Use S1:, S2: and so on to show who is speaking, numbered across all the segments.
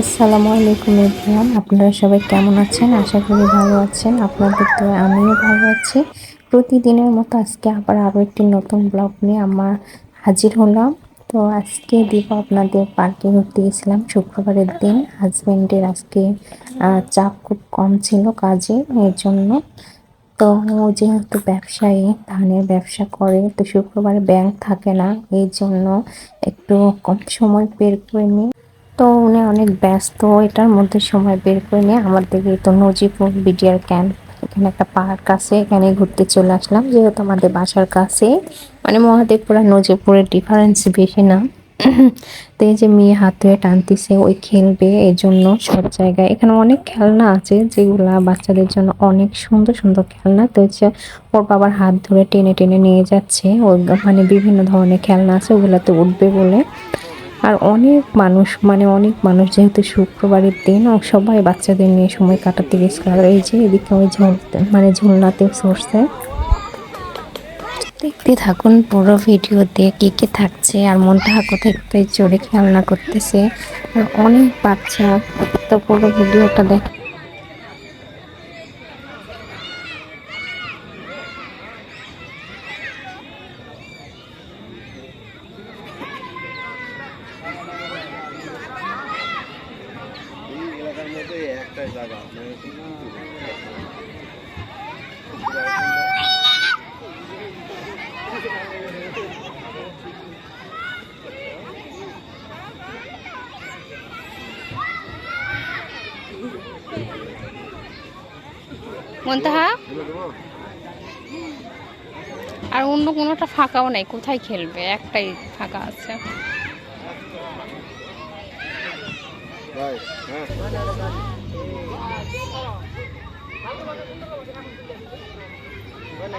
S1: আসসালামু আলাইকুম এভরিওয়ান। আপনারা সবাই কেমন আছেন? আশা করি ভালো আছেন। আপনাদের তো আমিও ভালো আছি। প্রতিদিনের মতো আজকে আবার আরও একটি নতুন ব্লগ নিয়ে আমার হাজির হলাম। তো আজকে দিব আপনাদের পার্কে ঘুরতে গেছিলাম। শুক্রবারের দিন হাজব্যান্ডের আজকে চাপ খুব কম ছিল কাজে এর জন্য। তো ও যেহেতু ব্যবসায়ী, ধানের ব্যবসা করে, তো শুক্রবারে ব্যাংক থাকে না, এই জন্য একটু কম সময় বের করে নিয়ে তো উনি অনেক ব্যস্ত, এটার মধ্যে সময় বের করে নিয়ে আমাদের এই তো নজিপুর বিডিআর ক্যাম্প, এখানে একটা পার্ক আছে, এখানে ঘুরতে চলে আসলাম। যেহেতু আমাদের বাসার কাছে মানে মহাদেবপুর আর নজিপুরের ডিফারেন্স বেশি না। তো এই যে মেয়ে হাত টানতেছে, ওই খেলবে এই জন্য সব জায়গায়। এখানে অনেক খেলনা আছে, যেগুলা বাচ্চাদের জন্য অনেক সুন্দর সুন্দর খেলনা। তো হচ্ছে ওর বাবার হাত ধরে টেনে টেনে নিয়ে যাচ্ছে ওই মানে বিভিন্ন ধরনের খেলনা আছে, ওগুলাতে উঠবে বলে। আর অনেক মানুষ মানে অনেক মানুষ যেহেতু শুক্রবারের দিন সবাই বাচ্চাদের নিয়ে সময় কাটাতে গেছিল। আর এই যে এদিকে ওই ঝোল মানে ঝুলনাতে সরছে দেখতে থাকুন পুরো ভিডিওতে কে কে থাকছে আর মনটা কোথায় কোথায় চড়ে খেলনা করতেছে। আর অনেক বাচ্চা, তো পুরো ভিডিওটা দেখ
S2: এই এলাকার মধ্যে একটাই জায়গা মানে
S3: মন্তাহা? আর অন্য কোনোটা ফাঁকাও নাই কোথায় খেলবে? একটাই ফাঁকা আছে।
S2: হ্যাঁ।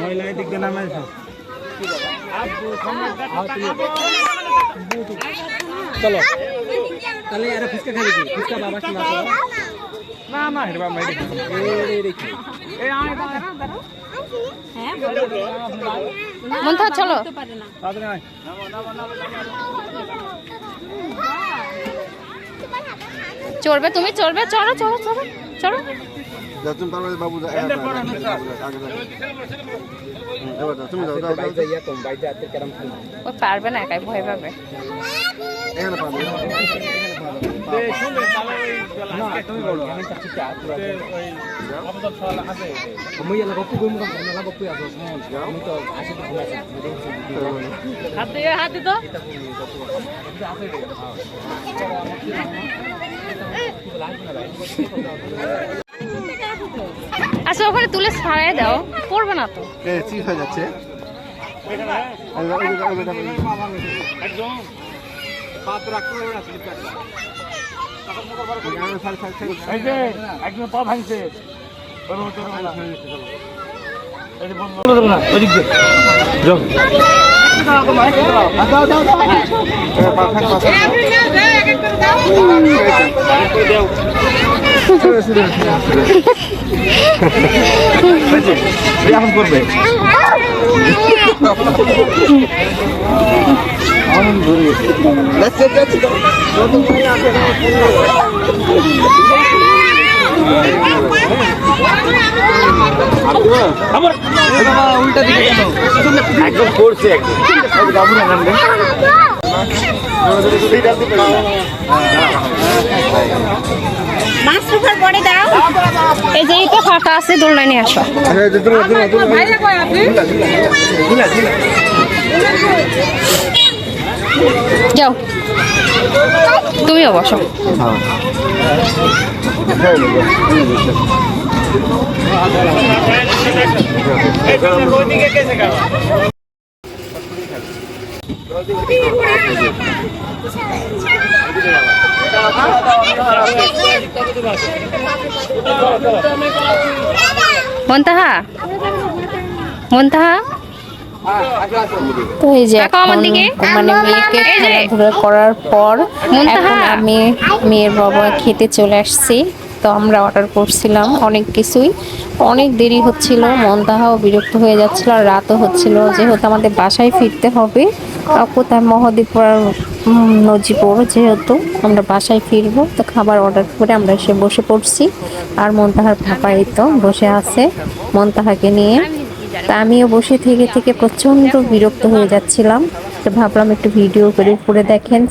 S4: মহিলায় দিক দিয়ে নামে চলো। তাহলে এরা ফুচকা খাবে কি? ফুচকা বাবা কি না না বাবা এই দেখি এই আয় দাঁড়া
S3: মন্তাহা চলো।
S4: তাড়াতাড়ি আয়।
S3: চড়বে তুমি? চড়বে? চড়ো চড়ো চড়ো চড়ো।
S2: যাচ্ছেন মধ্যে বাবু তুমি যাও যাও
S3: ও পারবে না একাই ভয় পাবে।
S2: এখানে পাবে
S4: না আমি তো হাত দিয়ে হাত দিতো
S3: আচ্ছা ওখানে তুলে ছাড়াই দাও। পড়বে না তো।
S2: এ হয়ে যাচ্ছে।
S4: একদম পাত রাখতে হবে না স্লিপ কাটটা এই যে একদম পা ভাঙছে দাও। এখন করবে উল্টা দিকে একদম করছে
S3: মাছ রুফার পরে দাও। আছে দোলনা নিয়ে আসো। যাও। তুমিও বসো।
S2: হ্যাঁ
S3: মন্তাহা মন্তাহা
S1: তো এই যে
S3: তাকাও আমার
S1: এখন
S3: দিকে।
S1: মানে মেয়েকে খেলাধুলা করার পর। এখন আমি মেয়ের বাবা খেতে চলে আসছি তো আমরা অর্ডার করছিলাম অনেক কিছুই। অনেক দেরি হচ্ছিল মন্দাহাও বিরক্ত হয়ে যাচ্ছিল আর রাতও হচ্ছিল। যেহেতু আমাদের বাসায় ফিরতে হবে কোথায় মহাদীপুর নজিপুর যেহেতু আমরা বাসায় ফিরবো, তো খাবার অর্ডার করে আমরা এসে বসে পড়ছি। আর মন্তাহার পাপা এই তো বসে আছে মন্তাহাকে নিয়ে। তা আমিও বসে থেকে থেকে প্রচণ্ড বিরক্ত হয়ে যাচ্ছিলাম। তো ভাবলাম একটু ভিডিও করে করে দেখেন।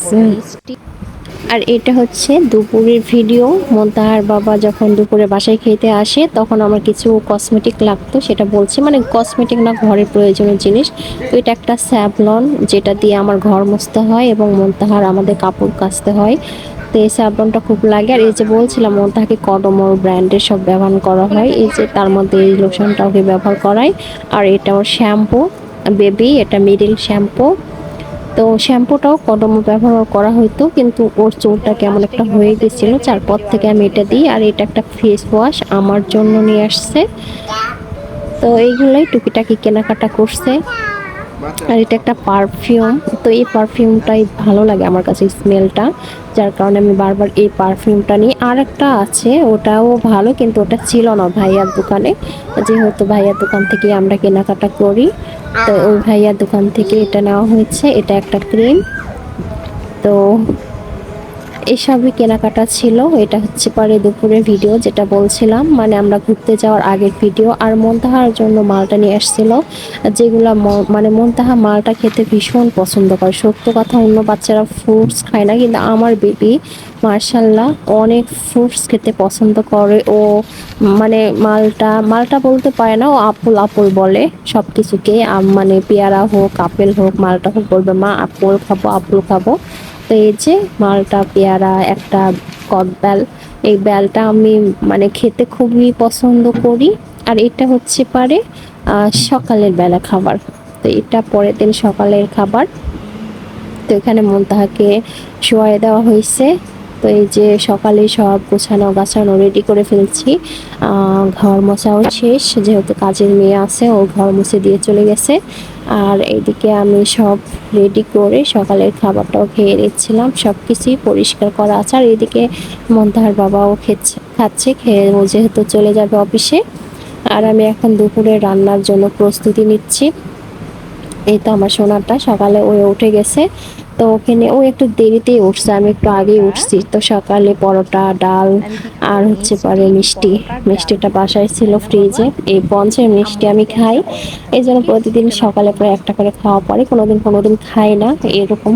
S1: আর এটা হচ্ছে দুপুরের ভিডিও। মন্তাহার বাবা যখন দুপুরে বাসায় খেতে আসে, তখন আমার কিছু কসমেটিক লাগতো, সেটা বলছি। মানে কসমেটিক না, ঘরের প্রয়োজনীয় জিনিস। তো এটা একটা স্যাভলন যেটা দিয়ে আমার ঘর মুছতে হয় এবং মন্তাহার আমাদের কাপড় কাচতে হয়। তো এই স্যাভলনটা খুব লাগে। আর এই যে বলছিলাম, মন্তাহাকে কডমোর ব্র্যান্ডের সব ব্যবহার করা হয়। এই যে তার মধ্যে এই লোশনটা ওকে ব্যবহার করায়। আর এটা ওর শ্যাম্পু বেবি এটা মিডিল শ্যাম্পু তো শ্যাম্পুটাও কদম ব্যবহার করা হতো কিন্তু ওর চুলটা কেমন একটা হয়ে গেছিল। তারপর থেকে আমি এটা দিই, আর এটা একটা ফেস ওয়াশ আমার জন্য নিয়ে আসছে। তো এইগুলোই টুকিটাকি কেনাকাটা করছে। আর এটা একটা পারফিউম তো এই পারফিউমটাই ভালো লাগে আমার কাছে স্মেলটা যার কারণে আমি বারবার এই পারফিউমটা নিই। আর একটা আছে, ওটাও ভালো, কিন্তু ওটা ছিল না ভাইয়ার দোকানে। যেহেতু ভাইয়ার দোকান থেকে আমরা কেনাকাটা করি, তো ওই ভাইয়ার দোকান থেকে এটা নেওয়া হয়েছে। এটা একটা ক্রিম তো এসবই কেনাকাটা ছিল। এটা হচ্ছে পরে দুপুরের ভিডিও যেটা বলছিলাম। মানে আমরা ঘুরতে যাওয়ার আগের ভিডিও আর মন্তাহার জন্য মালটা নিয়ে আসছিল। যেগুলো মানে মন্তাহা মালটা খেতে ভীষণ পছন্দ করে। সত্য কথা, অন্য বাচ্চারা ফ্রুটস খায় না। কিন্তু আমার বেবি মার্শাল্লাহ অনেক ফ্রুটস খেতে পছন্দ করে। ও মানে মালটা মালটা বলতে পারে না। ও আপুল আপুল বলে সব কিছুকে মানে পেয়ারা হোক, আপেল হোক, মালটা হোক বলবে, মা, আপুল খাব আপুল খাব। তো এই যে মালটা, পেয়ারা, একটা কদবেল এই বেলটা আমি মানে খেতে খুবই পছন্দ করি। আর এটা হচ্ছে পারে সকালের বেলা খাবার। তো এটা পরের দিন সকালের খাবার। তো এখানে মন্তাহাকে শোয়াই দেওয়া হয়েছে। তো এই যে সকালে সব গোছানো গাছানো রেডি করে ফেলছি। ঘর মোছাও শেষ। যেহেতু কাজের মেয়ে আছে, ও ঘর মুছে দিয়ে চলে গেছে। আর এইদিকে আমি সব রেডি করে সকালের খাবারটাও খেয়ে নিচ্ছিলাম। সব কিছুই পরিষ্কার করা আছে। আর এইদিকে মন্তাহার বাবাও খেচ্ছে, খাচ্ছে, খেয়ে ও যেহেতু চলে যাবে অফিসে। আর আমি এখন দুপুরে রান্নার জন্য প্রস্তুতি নিচ্ছি। এই তো আমার সোনারটা সকালে ওয়ে উঠে গেছে। তো ওখানে ও একটু দেরিতেই উঠছে আমি একটু আগেই উঠছি। তো সকালে পরোটা ডাল আর হচ্ছে পরে মিষ্টি। মিষ্টিটা বাসায় ছিল ফ্রিজে। এই পঞ্চের মিষ্টি আমি খাই। এই জন্য প্রতিদিন সকালে প্রায় একটা করে খাওয়া পরে কোনোদিন কোনোদিন খাই না। এরকম